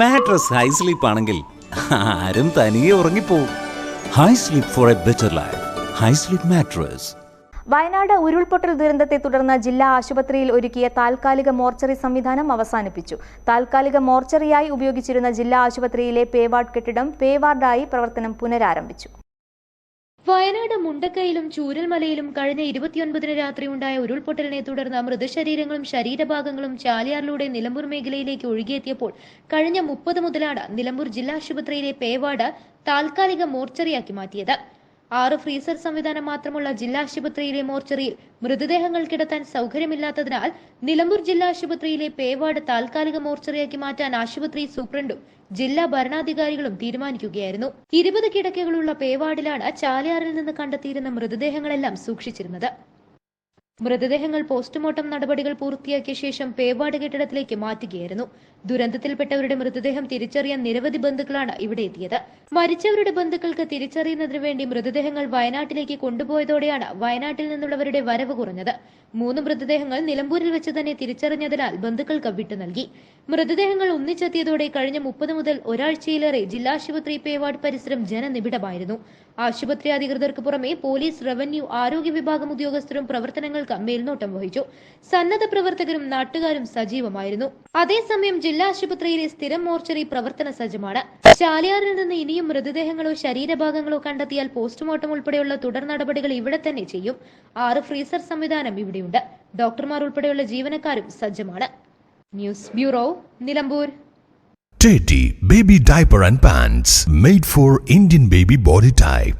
Mattress high sleep ആണെങ്കിൽ ആരും തനിയെ ഉറങ്ങിപ്പോവും. High sleep for a better life high sleep mattress Wayanad ഉരുൾപൊട്ടൽ ദുരന്തത്തെ തുടർന്ന് ജില്ലാ ആശുപത്രിയിൽ ഒരുക്കിയ താൽക്കാലിക മോർച്ചറി സംവിധാനം അവസാനിപ്പിച്ചു. താൽക്കാലിക മോർച്ചറിയായി ഉപയോഗിച്ചിരുന്ന ജില്ലാ ആശുപത്രിയിലെ പേവാർഡ് കെട്ടിടം പേവാർഡായി പ്രവർത്തനം പുനരാരംഭിച്ചു. വയനാട് മുണ്ടക്കയിലും ചൂരൽമലയിലും കഴിഞ്ഞ ഇരുപത്തിയൊൻപതിന് രാത്രി ഉണ്ടായ ഉരുൾപൊട്ടലിനെ തുടർന്ന് മൃതശരീരങ്ങളും ശരീരഭാഗങ്ങളും ചാലിയാറിലൂടെ നിലമ്പൂർ മേഖലയിലേക്ക് ഒഴുകിയെത്തിയപ്പോൾ കഴിഞ്ഞ മുപ്പത് മുതലാണ് നിലമ്പൂർ ജില്ലാ ആശുപത്രിയിലെ പേവാട് താൽക്കാലിക മോർച്ചറിയാക്കി മാറ്റിയത്. ആറ് ഫ്രീസർ സംവിധാനം മാത്രമുള്ള ജില്ലാ ആശുപത്രിയിലെ മോർച്ചറിയിൽ മൃതദേഹങ്ങൾ കിടത്താൻ സൗകര്യമില്ലാത്തതിനാൽ നിലമ്പൂർ ജില്ലാ ആശുപത്രിയിലെ പേവാർഡ് താൽക്കാലിക മോർച്ചറിയാക്കി മാറ്റാൻ ആശുപത്രി സൂപ്രണ്ടും ജില്ലാ ഭരണാധികാരികളും തീരുമാനിക്കുകയായിരുന്നു. ഇരുപത് കിടക്കകളുള്ള പേവാർഡിലാണ് ചാലിയാറിൽ നിന്ന് കണ്ടെത്തിയിരുന്ന മൃതദേഹങ്ങളെല്ലാം സൂക്ഷിച്ചിരുന്നത്. മൃതദേഹങ്ങൾ പോസ്റ്റ്മോർട്ടം നടപടികൾ പൂർത്തിയാക്കിയ ശേഷം പേവാട് കെട്ടിടത്തിലേക്ക് മാറ്റുകയായിരുന്നു. ദുരന്തത്തിൽപ്പെട്ടവരുടെ മൃതദേഹം തിരിച്ചറിയാൻ നിരവധി ബന്ധുക്കളാണ് ഇവിടെ എത്തിയത്. മരിച്ചവരുടെ ബന്ധുക്കൾക്ക് തിരിച്ചറിയുന്നതിനു വേണ്ടി മൃതദേഹങ്ങൾ വയനാട്ടിലേക്ക് കൊണ്ടുപോയതോടെയാണ് വയനാട്ടിൽ നിന്നുള്ളവരുടെ വരവ് കുറഞ്ഞത്. മൂന്ന് മൃതദേഹങ്ങൾ നിലമ്പൂരിൽ വെച്ച് തന്നെ തിരിച്ചറിഞ്ഞതിനാൽ ബന്ധുക്കൾക്ക് വിട്ടു നൽകി. മൃതദേഹങ്ങൾ ഒന്നിച്ചെത്തിയതോടെ കഴിഞ്ഞ മുപ്പത് മുതൽ ഒരാഴ്ചയിലേറെ ജില്ലാശുപത്രി പേവാട് പരിസരം ജനനിബിഡമായിരുന്നു. ആശുപത്രി അധികൃതർക്ക് പുറമെ പോലീസ് റവന്യൂ ആരോഗ്യ വിഭാഗം ഉദ്യോഗസ്ഥരും പ്രവർത്തനങ്ങൾക്ക് മേൽനോട്ടം വഹിച്ചു. സന്നദ്ധ പ്രവർത്തകരും നാട്ടുകാരും സജീവമായിരുന്നു. അതേസമയം ജില്ലാ ആശുപത്രിയിലെ സ്ഥിരം മോർച്ചറി പ്രവർത്തന സജ്ജമാണ്. ചാലിയാറിൽ നിന്ന് ഇനിയും മൃതദേഹങ്ങളോ ശരീരഭാഗങ്ങളോ കണ്ടെത്തിയാൽ പോസ്റ്റ്മോർട്ടം ഉൾപ്പെടെയുള്ള തുടർ നടപടികൾ ഇവിടെ തന്നെ ചെയ്യും. ആറ് ഫ്രീസർ സംവിധാനം ഇവിടെയുണ്ട്. ഡോക്ടർമാർ ഉൾപ്പെടെയുള്ള ജീവനക്കാരും സജ്ജമാണ്. News bureau Nilambur. Teddy Baby Diaper and Pants made for Indian baby body type.